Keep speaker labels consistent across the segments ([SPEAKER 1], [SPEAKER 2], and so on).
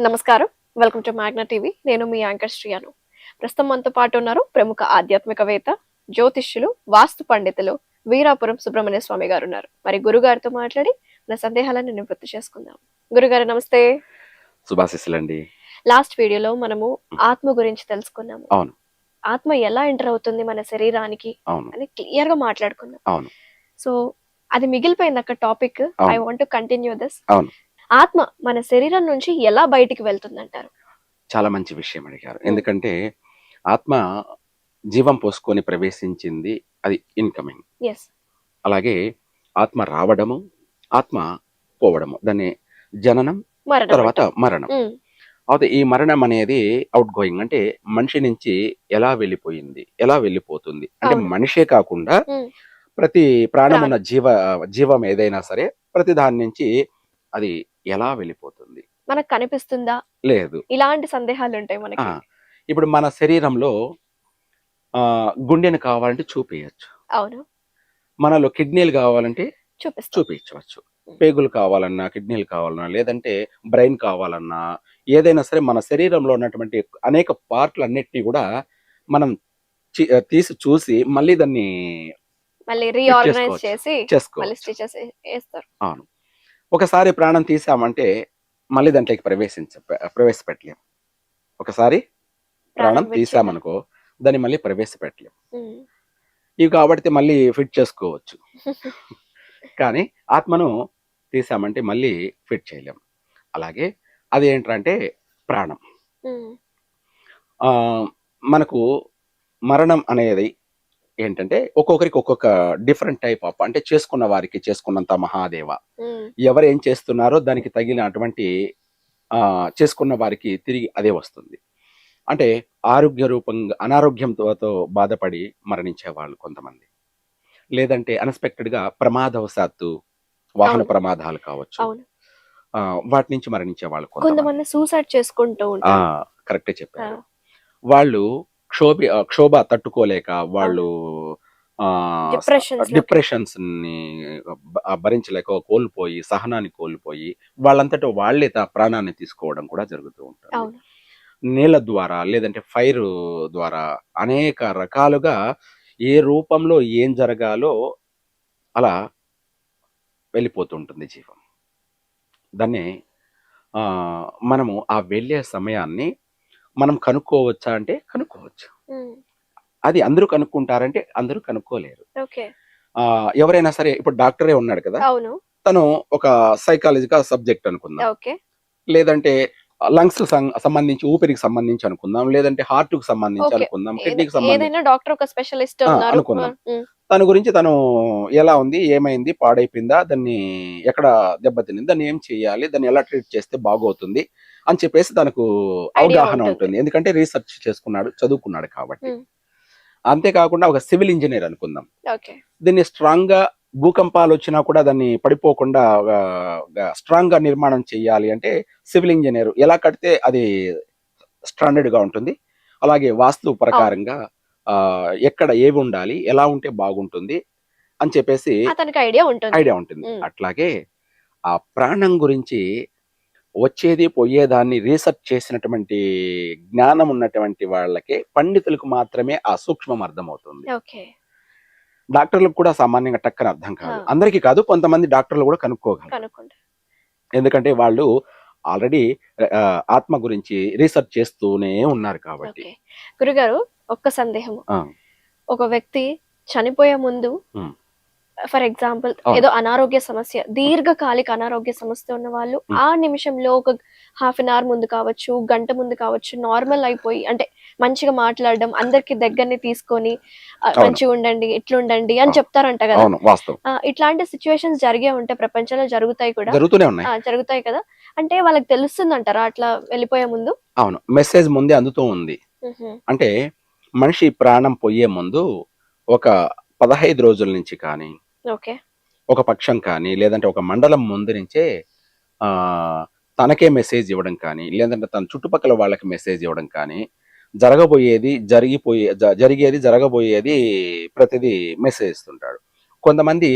[SPEAKER 1] నమస్కారం. Welcome to Magna TV. నేను మీ యాంకర్ శ్రీయాను. ప్రస్తుతం మనతో పాటు ఉన్నారు ప్రముఖ ఆధ్యాత్మికవేత్త జ్యోతిష్యులు వాస్తు పండితులు వీరాపురం సుబ్రహ్మణ్య స్వామి గారు ఉన్నారు. మరి గురుగారితో మాట్లాడి మన సందేహాలను నివృత్తి చేసుకుందాం. గురుగారు నమస్తే.
[SPEAKER 2] శుభాశిస్సులండి.
[SPEAKER 1] లాస్ట్ వీడియోలో మనము ఆత్మ గురించి తెలుసుకున్నాము.
[SPEAKER 2] అవును.
[SPEAKER 1] ఆత్మ ఎలా ఎంటర్ అవుతుంది మన శరీరానికి
[SPEAKER 2] అవును.
[SPEAKER 1] అని క్లియర్గా మాట్లాడుకున్నాం.
[SPEAKER 2] అవును.
[SPEAKER 1] సో అది మిగిలిపోయింది అక్కడ topic. I. Want continue this.
[SPEAKER 2] అవును.
[SPEAKER 1] ఆత్మ మన శరీరం నుంచి ఎలా బయటికి వెళ్తుంది అంటారు
[SPEAKER 2] చాలా మంచి విషయం అడిగారు. ఎందుకంటే ఆత్మ జీవం పోసుకొని ప్రవేశించింది అది ఇన్కమింగ్. అలాగే ఆత్మ రావడము ఆత్మ పోవడము దాన్ని జననం తర్వాత మరణం. అయితే ఈ మరణం అనేది అవుట్ గోయింగ్ అంటే మనిషి నుంచి ఎలా వెళ్ళిపోయింది ఎలా వెళ్ళిపోతుంది అంటే. మనిషే కాకుండా. ప్రతి ప్రాణం. ఉన్న జీవ జీవం ఏదైనా సరే ప్రతి దాని నుంచి అది ఎలా వెళ్ళిపోతుంది?
[SPEAKER 1] మనకు కనిపిస్తుందా?
[SPEAKER 2] లేదు.
[SPEAKER 1] ఇలాంటి సందేహాలు ఉంటాయి మనకి
[SPEAKER 2] ఇప్పుడు మన శరీరంలో గుండెను కావాలంటే చూపించచ్చు
[SPEAKER 1] అవును.
[SPEAKER 2] మనలో కిడ్నీలు కావాలంటే
[SPEAKER 1] చూపిస్తాం.
[SPEAKER 2] చూపించవచ్చు పేగులు కావాలన్నా కిడ్నీలు కావాలన్నా లేదంటే బ్రెయిన్ కావాలన్నా ఏదైనా సరే మన శరీరంలో ఉన్నటువంటి అనేక పార్ట్లు అన్నిటినీ కూడా మనం తీసి చూసి మళ్ళీ దాన్ని
[SPEAKER 1] మళ్ళీ రీఆర్గనైజ్
[SPEAKER 2] చేసుకోవచ్చు.
[SPEAKER 1] చేసి వేస్తారు
[SPEAKER 2] అవును. ఒకసారి ప్రాణం తీసామంటే మళ్ళీ దాంట్లోకి ప్రవేశించ ప్రవేశపెట్టలేం. ఒకసారి ప్రాణం తీసామనుకో దాన్ని మళ్ళీ ప్రవేశపెట్టలేం. ఇవి కాబట్టి మళ్ళీ ఫిట్ చేసుకోవచ్చు. కానీ ఆత్మను తీసామంటే మళ్ళీ ఫిట్ చేయలేం. అలాగే అది ఏంటంటే ప్రాణం. మనకు మరణం అనేది ఏంటంటే ఒక్కొక్కరికి ఒక్కొక్క డిఫరెంట్ టైప్ ఆఫ్ అంటే చేసుకున్న వారికి చేసుకున్నంత మహాదేవ. ఎవరు ఏం చేస్తున్నారో దానికి తగిన అటువంటి ఆ, చేసుకున్న వారికి తిరిగి అదే వస్తుంది. అంటే ఆరోగ్య రూపంగా అనారోగ్యంతో బాధపడి మరణించే వాళ్ళు కొంతమంది. లేదంటే unexpected గా ప్రమాదవశాత్తు వాహన. ప్రమాదాలు కావచ్చు. వాటి నుంచి మరణించే వాళ్ళు కొంతమంది
[SPEAKER 1] సూసైడ్ చేసుకుంటూ
[SPEAKER 2] కరెక్టే చెప్పారు. వాళ్ళు క్షోభ క్షోభ తట్టుకోలేక వాళ్ళు. డిప్రెషన్స్ని భరించలేక కోల్పోయి సహనాన్ని కోల్పోయి వాళ్ళంతటా వాళ్ళే తా ప్రాణాన్ని తీసుకోవడం కూడా జరుగుతూ ఉంటుంది నీళ్ళ ద్వారా లేదంటే ఫైర్ ద్వారా అనేక రకాలుగా ఏ రూపంలో ఏం జరగాలో అలా వెళ్ళిపోతుంటుంది జీవం దాన్ని ఆ, మనము ఆ వెళ్ళే సమయాన్ని మనం కనుక్కోవచ్చా అంటే కనుక్కోవచ్చు. అది అందరూ కనుక్కుంటారంటే అందరూ కనుక్కోలేరు. ఎవరైనా సరే ఇప్పుడు డాక్టరే ఉన్నాడు కదా? తను ఒక సైకాలజిగా సబ్జెక్ట్ అనుకుందాం. లేదంటే లంగ్స్ సంబంధించి ఊపిరికి సంబంధించి అనుకుందాం లేదంటే హార్ట్కు సంబంధించి. అనుకుందాం కిడ్నీకి సంబంధించి
[SPEAKER 1] డాక్టర్ ఒక స్పెషలిస్ట్
[SPEAKER 2] అనుకుందాం. తన గురించి తను ఎలా ఉంది ఏమైంది పాడైపోయిందా దాన్ని ఎక్కడ దెబ్బతింది దాన్ని ఏం చేయాలి దాన్ని ఎలా ట్రీట్ చేస్తే బాగవుతుంది అని చెప్పేసి తనకు అవగాహన
[SPEAKER 1] ఉంటుంది.
[SPEAKER 2] ఎందుకంటే రీసెర్చ్ చేసుకున్నాడు చదువుకున్నాడు కాబట్టి.
[SPEAKER 1] Hmm.
[SPEAKER 2] అంతేకాకుండా ఒక సివిల్ ఇంజనీర్ అనుకుందాం. దీన్ని స్ట్రాంగ్గా భూకంపాలు వచ్చినా కూడా దాన్ని పడిపోకుండా స్ట్రాంగ్గా నిర్మాణం చేయాలి అంటే సివిల్ ఇంజనీర్ ఎలా కడితే అది స్టాండర్డ్గా ఉంటుంది. అలాగే వాస్తు ప్రకారంగా ఎక్కడ ఏవి ఉండాలి ఎలా ఉంటే బాగుంటుంది అని చెప్పేసి
[SPEAKER 1] ఐడియా ఉంటుంది.
[SPEAKER 2] ఐడియా ఉంటుంది.
[SPEAKER 1] మ్.
[SPEAKER 2] అట్లాగే ఆ ప్రాణం గురించి వచ్చేది పోయేదాన్ని రీసెర్చ్ చేసినటువంటి జ్ఞానం ఉన్నటువంటి వాళ్ళకే పండితులకు మాత్రమే ఆ సూక్ష్మం అర్థమవుతుంది. డాక్టర్లకు కూడా సామాన్యంగా టక్కన అర్థం కాదు. అందరికీ కాదు కొంతమంది డాక్టర్లు కూడా కనుక్కోగలరు. ఎందుకంటే వాళ్ళు ఆల్రెడీ ఆత్మ గురించి రీసెర్చ్ చేస్తూనే ఉన్నారు కాబట్టి.
[SPEAKER 1] గురుగారు ఒక్క సందేహం. ఒక వ్యక్తి చనిపోయే ముందు. For example. ఏదో అనారోగ్య సమస్య దీర్ఘకాలిక అనారోగ్య సమస్య ఉన్న వాళ్ళు. ఆ నిమిషంలో ఒక హాఫ్ అన్ అవర్ ముందు కావచ్చు గంట ముందు కావచ్చు నార్మల్ అయిపోయి అంటే మంచిగా మాట్లాడడం అందరికి దగ్గరని తీసుకొని. మంచిగా ఉండండి ఇట్లుండండి అని. చెప్తారంట కదా ఇట్లాంటి సిచ్యువేషన్స్ జరిగే ఉంటే ప్రపంచంలో జరుగుతాయి కూడా జరుగుతాయి కదా అంటే వాళ్ళకి తెలుస్తుంది అంటారా అట్లా వెళ్ళిపోయే ముందు
[SPEAKER 2] అవును మెసేజ్ ముందే అందుతూ ఉంది. అంటే మనిషి ప్రాణం పోయే ముందు ఒక పదహైదు రోజుల నుంచి కానీ
[SPEAKER 1] ఓకే.
[SPEAKER 2] ఒక పక్షం కానీ లేదంటే ఒక మండలం ముందు నుంచే తనకే మెసేజ్ ఇవ్వడం కానీ లేదంటే తన చుట్టుపక్కల వాళ్ళకి మెసేజ్ ఇవ్వడం కానీ జరగబోయేది జరిగిపోయే జరిగేది జరగబోయేది ప్రతిదీ మెసేజ్ ఇస్తుంటాడు. కొంతమంది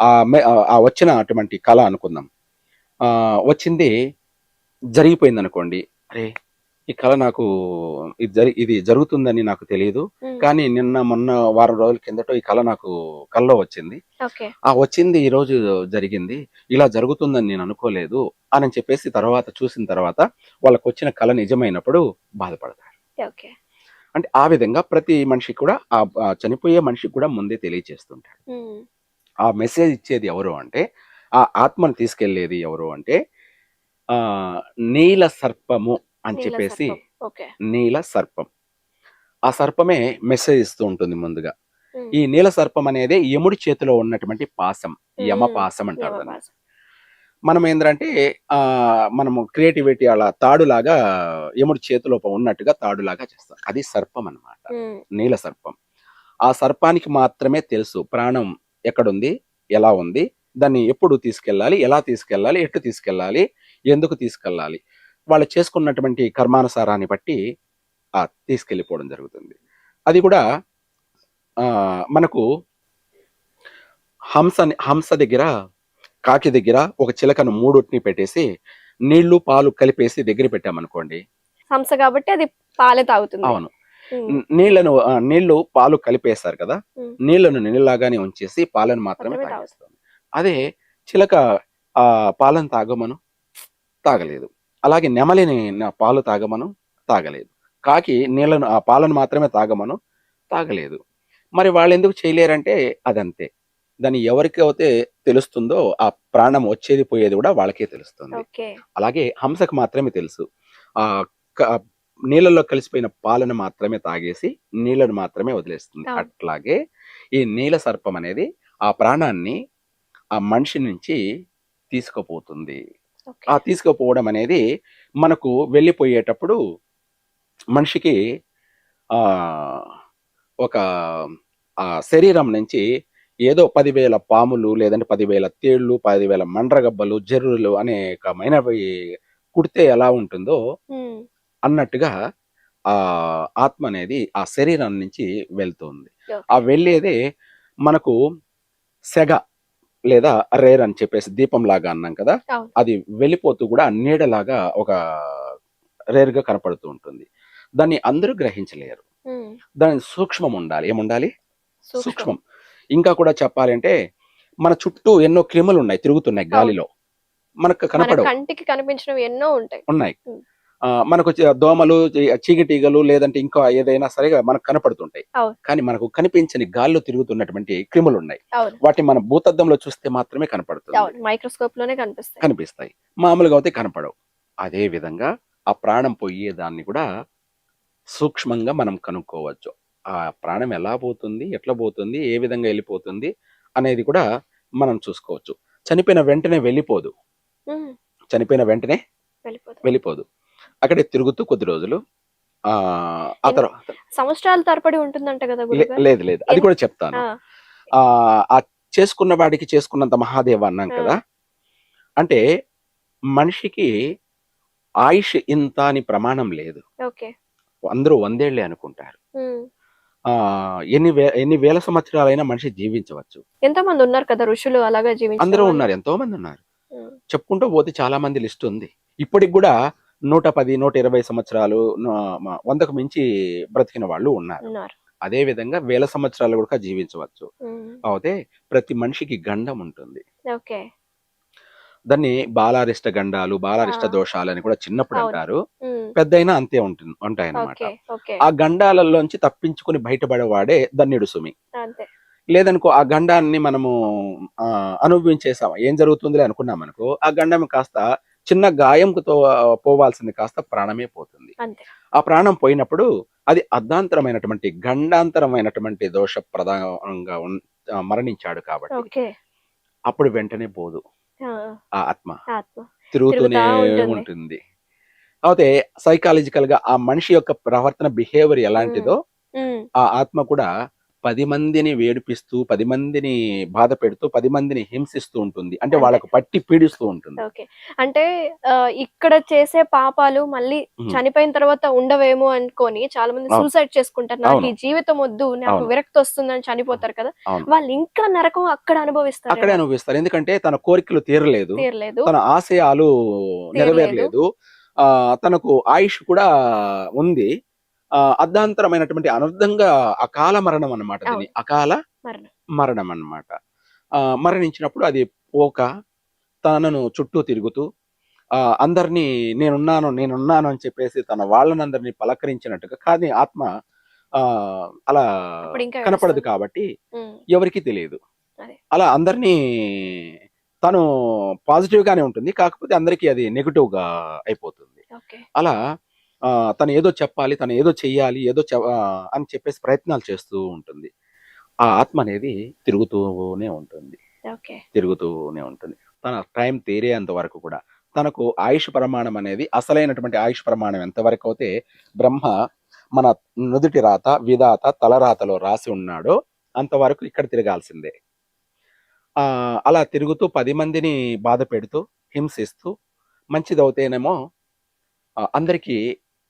[SPEAKER 2] ఆ మె- ఆ వచ్చిన అటువంటి కళ అనుకుందాం. ఆ వచ్చింది జరిగిపోయింది అనుకోండి అరే ఈ కళ నాకు ఇది జరి ఇది జరుగుతుందని నాకు తెలియదు కానీ నిన్న మొన్న వారం రోజుల కిందట ఈ కళ నాకు కల్లో వచ్చింది. ఆ వచ్చింది ఈ రోజు జరిగింది. ఇలా జరుగుతుందని నేను అనుకోలేదు అని చెప్పేసి తర్వాత చూసిన తర్వాత వాళ్ళకు వచ్చిన కళ నిజమైనప్పుడు బాధపడతారు.
[SPEAKER 1] ఓకే.
[SPEAKER 2] అంటే ఆ విధంగా ప్రతి మనిషికి కూడా ఆ చనిపోయే మనిషికి కూడా ముందే తెలియచేస్తుంటాడు
[SPEAKER 1] ఉమ్,
[SPEAKER 2] ఆ మెసేజ్ ఇచ్చేది ఎవరు అంటే ఆ ఆత్మను తీసుకెళ్ళేది ఎవరు అంటే ఆ నీల సర్పము అని చెప్పేసి నీల సర్పం. ఆ సర్పమే మెసేజ్ ఇస్తూ ఉంటుంది ముందుగా. ఈ నీల సర్పం అనేది యముడి చేతిలో ఉన్నటువంటి పాసం. యమ పాసం అంటారు దాన్ని. మనం ఏంటంటే ఆ మనము క్రియేటివిటీ అలా తాడులాగా యముడి చేతిలో ఉన్నట్టుగా తాడులాగా చేస్తాం. అది సర్పం అన్నమాట.
[SPEAKER 1] ఉమ్,
[SPEAKER 2] నీల సర్పం. ఆ సర్పానికి మాత్రమే తెలుసు ప్రాణం ఎక్కడుంది ఎలా ఉంది దాన్ని ఎప్పుడు తీసుకెళ్ళాలి ఎలా తీసుకెళ్ళాలి ఎట్టు తీసుకెళ్ళాలి ఎందుకు తీసుకెళ్ళాలి. వాళ్ళు చేసుకున్నటువంటి కర్మానుసారాన్ని బట్టి ఆ తీసుకెళ్ళిపోవడం జరుగుతుంది. అది కూడా ఆ మనకు హంస హంస దగ్గర కాకి దగ్గర ఒక చిలకను మూడుటిని పెట్టేసి నీళ్ళు పాలు కలిపేసి దగ్గర పెట్టామనుకోండి.
[SPEAKER 1] హంస కాబట్టి అది పాలే తాగుతుంది.
[SPEAKER 2] అవును. నీళ్ళను నీళ్ళు పాలు కలిపేస్తారు కదా. నీళ్ళను నీళ్ళలాగానే ఉంచేసి పాలను మాత్రమే
[SPEAKER 1] మాత్రమే
[SPEAKER 2] తాగేస్తుంది అదే చిలక ఆ పాలను తాగమను తాగలేదు. అలాగే నెమలిని పాలు తాగమను తాగలేదు. కాకి నీళ్ళను ఆ పాలను మాత్రమే తాగమను తాగలేదు. మరి వాళ్ళు ఎందుకు చేయలేరంటే అదంతే. దాన్ని ఎవరికైతే తెలుస్తుందో ఆ ప్రాణం వచ్చేది పోయేది కూడా వాళ్ళకే తెలుస్తుంది. అలాగే హంసకు మాత్రమే తెలుసు. ఆ నీళ్ళలో కలిసిపోయిన పాలను మాత్రమే తాగేసి నీళ్ళను మాత్రమే వదిలేస్తుంది. అట్లాగే ఈ నీల సర్పం అనేది ఆ ప్రాణాన్ని ఆ మనిషి నుంచి తీసుకుపోతుంది. ఆ తీసుకుపోవడం అనేది మనకు వెళ్ళిపోయేటప్పుడు మనిషికి ఆ ఒక ఆ శరీరం నుంచి ఏదో పదివేల పాములు లేదంటే పదివేల తేళ్ళు పదివేల మండ్రగబ్బలు జర్రులు అనేకమైనవి కుడితే ఎలా ఉంటుందో అన్నట్టుగా ఆ ఆత్మ అనేది ఆ శరీరం నుంచి వెళ్తుంది. ఆ వెళ్ళేదే మనకు సెగ లేదా రేర్ అని చెప్పేసి దీపం లాగా అన్నాం కదా. అది వెళ్ళిపోతూ కూడా నీడలాగా ఒక రేర్గా కనపడుతూ ఉంటుంది. దాన్ని అందరూ గ్రహించలేరు. దాని సూక్ష్మం ఉండాలి. ఏముండాలి?
[SPEAKER 1] సూక్ష్మం.
[SPEAKER 2] ఇంకా కూడా చెప్పాలంటే మన చుట్టూ ఎన్నో క్రిములు ఉన్నాయి తిరుగుతున్నాయి గాలిలో. మనకు
[SPEAKER 1] మన
[SPEAKER 2] కనపడవు
[SPEAKER 1] కంటికి కనిపించినవి ఎన్నో ఉంటాయి.
[SPEAKER 2] ఉన్నాయి. మనకు దోమలు చీకటీగలు లేదంటే ఇంకా ఏదైనా సరిగా మనకు కనపడుతుంటాయి. కానీ మనకు కనిపించని గాల్లో తిరుగుతున్నటువంటి క్రిములు ఉన్నాయి వాటిని మన భూతద్దంలో చూస్తే మాత్రమే కనపడుతుంది.
[SPEAKER 1] మైక్రోస్కోప్లోనే కనిపిస్తాయి.
[SPEAKER 2] కనిపిస్తాయి. మామూలుగా అయితే కనపడవు. అదే విధంగా ఆ ప్రాణం పోయేదాన్ని కూడా సూక్ష్మంగా మనం కనుక్కోవచ్చు. ఆ ప్రాణం ఎలా పోతుంది ఎట్లా పోతుంది ఏ విధంగా వెళ్ళిపోతుంది అనేది కూడా మనం చూసుకోవచ్చు. చనిపోయిన వెంటనే వెళ్ళిపోదు. చనిపోయిన వెంటనే వెళ్ళిపోదు. అక్కడే తిరుగుతూ కొద్ది రోజులు ఆ తర్వాత
[SPEAKER 1] సంవత్సరాల తరబడి ఉంటుందంట కదా
[SPEAKER 2] లేదు లేదు. అది కూడా చెప్తాను.
[SPEAKER 1] ఆ,
[SPEAKER 2] చేసుకున్న వాడికి చేసుకున్నంత మహాదేవ అన్నాం. కదా. అంటే మనిషికి ఆయుష్ ఇంత అని ప్రమాణం లేదు.
[SPEAKER 1] ఓకే.
[SPEAKER 2] అందరూ వందేళ్ళే అనుకుంటారు. ఆ ఎన్ని వే ఎన్ని వేల సంవత్సరాలైనా మనిషి జీవించవచ్చు.
[SPEAKER 1] ఎంతో మంది ఉన్నారు కదా ఋషులు అలాగా జీవించిన
[SPEAKER 2] అందరూ. ఉన్నారు ఎంతో మంది ఉన్నారు చెప్పుకుంటూ పోతే చాలా మంది లిస్ట్ ఉంది. ఇప్పటికి కూడా నూట పది నూట ఇరవై సంవత్సరాలు వందకు మించి బ్రతికిన వాళ్ళు ఉన్నారు. అదే విధంగా వేల సంవత్సరాలు కూడా జీవించవచ్చు. అయితే ప్రతి మనిషికి గండం ఉంటుంది. దాన్ని బాలారిష్ట గండాలు బాలారిష్ట. దోషాలు అని కూడా చిన్నప్పుడు. అంటారు. పెద్దయినా అంతే ఉంటుంది ఉంటాయన్నమాట.
[SPEAKER 1] Okay okay.
[SPEAKER 2] ఆ గండాలలోంచి తప్పించుకుని బయటపడేవాడే ధన్యుడు సుమి లేదనుకో ఆ గండాన్ని మనము అనుభవించేసాం ఏం జరుగుతుందిలే అనుకున్నాం అనుకో ఆ గండం కాస్త చిన్న గాయంతో పోవాల్సింది కాస్త ప్రాణమే పోతుంది. ఆ ప్రాణం పోయినప్పుడు అది అర్ధాంతరమైనటువంటి గండాంతరమైనటువంటి దోష ప్రధానంగా మరణించాడు కాబట్టి అప్పుడు వెంటనే పోదు.
[SPEAKER 1] ఆ,
[SPEAKER 2] ఆత్మ. తిరుగుతూనే
[SPEAKER 1] తిరుగుతా ఉంటుంది.
[SPEAKER 2] అయితే సైకాలజికల్గా ఆ మనిషి యొక్క ప్రవర్తన బిహేవియర్ ఎలాంటిదో ఆ ఆత్మ కూడా పది మందిని వేడిపిస్తూ పది మందిని బాధ పెడుతూ పది మందిని హింసిస్తూ ఉంటుంది. అంటే వాళ్ళకు పట్టి పీడిస్తూ ఉంటుంది.
[SPEAKER 1] ఓకే. అంటే ఇక్కడ చేసే పాపాలు మళ్ళీ. చనిపోయిన తర్వాత ఉండవేమో అనుకొని చాలా మంది. సూసైడ్ చేసుకుంటారు. నాకు. ఈ జీవితం వద్దు నాకు. విరక్తి వస్తుందని చనిపోతారు కదా. వాళ్ళు ఇంకా నరకం అక్కడ అనుభవిస్తారు
[SPEAKER 2] అక్కడే అనుభవిస్తారు. ఎందుకంటే తన కోరికలు తీరలేదు.
[SPEAKER 1] తీరలేదు.
[SPEAKER 2] తన ఆశయాలు నెరవేరలేదు. ఆ తనకు ఆయుష్ కూడా ఉంది. అర్ధాంతరమైనటువంటి అనర్థంగా అకాల మరణం అన్నమాట దీని అకాల
[SPEAKER 1] మరణం.
[SPEAKER 2] ఆ మరణించినప్పుడు అది పోక తనను చుట్టూ తిరుగుతూ ఆ అందరినీ నేనున్నాను నేనున్నాను అని చెప్పేసి తన వాళ్ళనందరినీ పలకరించినట్టుగా కానీ ఆత్మ ఆ అలా కనపడదు. కాబట్టి ఎవరికి తెలియదు.
[SPEAKER 1] అదే.
[SPEAKER 2] అలా అందరినీ తను పాజిటివ్ గానే ఉంటుంది కాకపోతే అందరికీ అది నెగిటివ్గా అయిపోతుంది అలా తను ఏదో చెప్పాలి తను ఏదో చెయ్యాలి ఏదో అని చెప్పేసి ప్రయత్నాలు చేస్తూ ఉంటుంది. ఆ ఆత్మ అనేది తిరుగుతూనే ఉంటుంది.
[SPEAKER 1] ఓకే.
[SPEAKER 2] తిరుగుతూనే ఉంటుంది. తన టైం తీరేంత వరకు కూడా తనకు ఆయుష్ ప్రమాణం అనేది అసలైనటువంటి ఆయుష్ ప్రమాణం ఎంతవరకు అయితే బ్రహ్మ మన నుదుటి రాత విధాత తలరాతలో రాసి ఉన్నాడో అంతవరకు ఇక్కడ తిరగాల్సిందే. ఆ అలా తిరుగుతూ పది మందిని బాధ పెడుతూ హింసిస్తూ మంచిదవుతేనేమో అందరికీ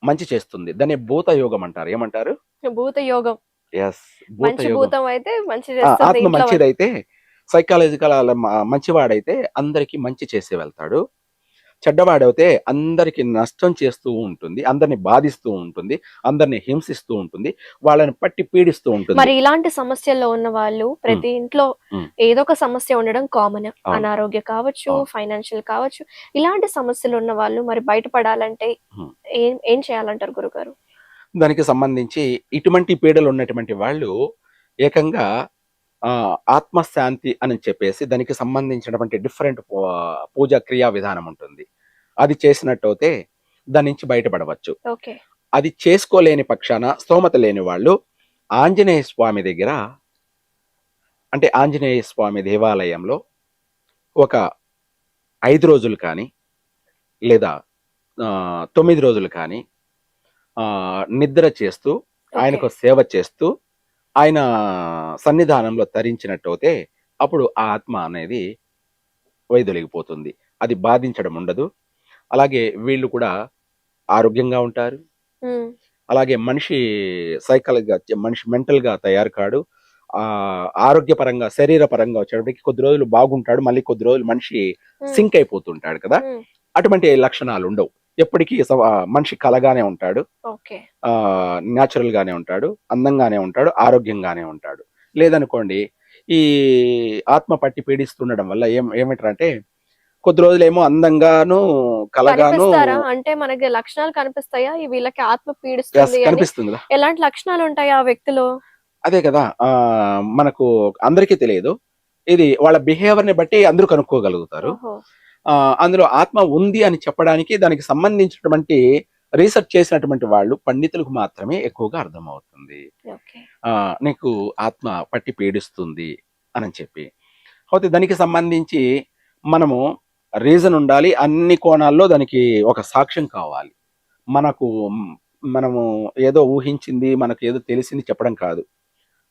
[SPEAKER 2] మంచి చేస్తుంది. దాన్ని భూత యోగం అంటారు ఏమంటారు?
[SPEAKER 1] భూత యోగం
[SPEAKER 2] ఎస్ భూత
[SPEAKER 1] మంచి
[SPEAKER 2] యోగం
[SPEAKER 1] భూతం అయితే మంచి
[SPEAKER 2] ఆ,
[SPEAKER 1] చేస్తుంది
[SPEAKER 2] ఆత్మ
[SPEAKER 1] ఇంట్లో.
[SPEAKER 2] మంచిదైతే సైకాలజికల్ మంచివాడైతే అందరికి మంచి చేసి వెళ్తాడు. చెడ్డవాడైతే అందరికి నష్టం చేస్తూ ఉంటుంది అందరిని బాధిస్తూ ఉంటుంది అందరిని హింసిస్తూ ఉంటుంది వాళ్ళని పట్టి పీడిస్తూ ఉంటుంది
[SPEAKER 1] మరి ఇలాంటి సమస్యల్లో ఉన్న వాళ్ళు ప్రతి ఇంట్లో. ఏదో ఒక సమస్య ఉండడం కామన్. అనారోగ్య కావచ్చు. ఫైనాన్షియల్ కావచ్చు ఇలాంటి సమస్యలు ఉన్న వాళ్ళు మరి బయటపడాలంటే. ఏం ఏం చేయాలంటారు గురుగారు
[SPEAKER 2] దానికి సంబంధించి ఇటువంటి పీడలు ఉన్నటువంటి వాళ్ళు ఏకంగా ఆ, ఆత్మశాంతి అని చెప్పేసి దానికి సంబంధించినటువంటి డిఫరెంట్ పూజా క్రియా విధానం ఉంటుంది అది చేసినట్టయితే దాని నుంచి బయటపడవచ్చు.
[SPEAKER 1] ఓకే.
[SPEAKER 2] అది చేసుకోలేని పక్షాన స్తోమత లేని వాళ్ళు ఆంజనేయ స్వామి దగ్గర అంటే ఆంజనేయ స్వామి దేవాలయంలో ఒక ఐదు రోజులు కానీ లేదా తొమ్మిది రోజులు కానీ నిద్ర చేస్తూ ఆయనకు సేవ చేస్తూ ఆయన సన్నిధానంలో తరించినట్టయితే అప్పుడు ఆ ఆత్మ అనేది వైదొలిగిపోతుంది. అది బాధించడం ఉండదు. అలాగే వీళ్ళు కూడా ఆరోగ్యంగా ఉంటారు. అలాగే మనిషి సైకల్గా మనిషి మెంటల్గా తయారు కాడు. ఆ ఆరోగ్యపరంగా శరీరపరంగా వచ్చేటప్పటికి కొద్ది రోజులు బాగుంటాడు మళ్ళీ కొద్ది రోజులు మనిషి సింక్ అయిపోతుంటాడు కదా. అటువంటి లక్షణాలు ఉండవు. ఎప్పటికీ మనిషి కలగానే ఉంటాడు. ఆ న్యాచురల్ గానే ఉంటాడు అందంగానే ఉంటాడు ఆరోగ్యంగానే ఉంటాడు. లేదనుకోండి ఈ ఆత్మ పట్టి పీడిస్తుండడం వల్ల ఏం ఏమిటంటే కొద్ది రోజులేమో అందంగాను కలగాను
[SPEAKER 1] అంటే మనకి లక్షణాలు కనిపిస్తాయా? ఈ వీళ్ళకి ఆత్మ పీడిస్తుంది
[SPEAKER 2] కనిపిస్తుంది
[SPEAKER 1] ఎలాంటి లక్షణాలు ఉంటాయి ఆ వ్యక్తిలో?
[SPEAKER 2] అదే కదా ఆ మనకు అందరికీ తెలియదు. ఇది వాళ్ళ బిహేవియర్ని బట్టి అందరూ కనుక్కోగలుగుతారు. అందులో ఆత్మ ఉంది అని చెప్పడానికి దానికి సంబంధించినటువంటి రీసెర్చ్ చేసినటువంటి వాళ్ళు పండితులకు మాత్రమే ఎక్కువగా అర్థమవుతుంది. నీకు ఆత్మ పట్టి పీడిస్తుంది అని చెప్పి. అయితే దానికి సంబంధించి మనము రీజన్ ఉండాలి. అన్ని కోణాల్లో దానికి ఒక సాక్ష్యం కావాలి. మనకు మనము ఏదో ఊహించింది మనకు ఏదో తెలిసింది చెప్పడం కాదు.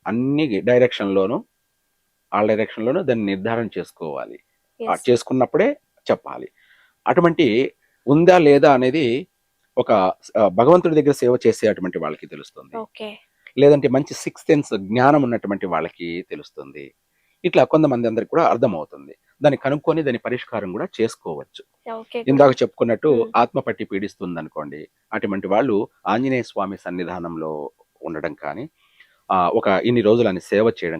[SPEAKER 2] అన్ని డైరెక్షన్లోనూ ఆ డైరెక్షన్లోనూ దాన్ని నిర్ధారణ చేసుకోవాలి. చేసుకున్నప్పుడే చెప్పాలి. అటువంటి ఉందా లేదా అనేది ఒక భగవంతుడి దగ్గర సేవ చేసే అటువంటి వాళ్ళకి తెలుస్తుంది. లేదంటే మంచి సిక్స్ సెన్స్ జ్ఞానం ఉన్నటువంటి వాళ్ళకి తెలుస్తుంది. ఇట్లా కొంతమంది అందరికి కూడా అర్థమవుతుంది. దాన్ని కనుక్కొని దాని పరిష్కారం కూడా చేసుకోవచ్చు ఇందాక చెప్పుకున్నట్టు
[SPEAKER 1] Hmm.
[SPEAKER 2] ఆత్మ పట్టి పీడిస్తుంది అనుకోండి అటువంటి వాళ్ళు ఆంజనేయ స్వామి సన్నిధానంలో ఉండడం కానీ ఆ ఒక ఇన్ని రోజులు అని సేవ చేయడం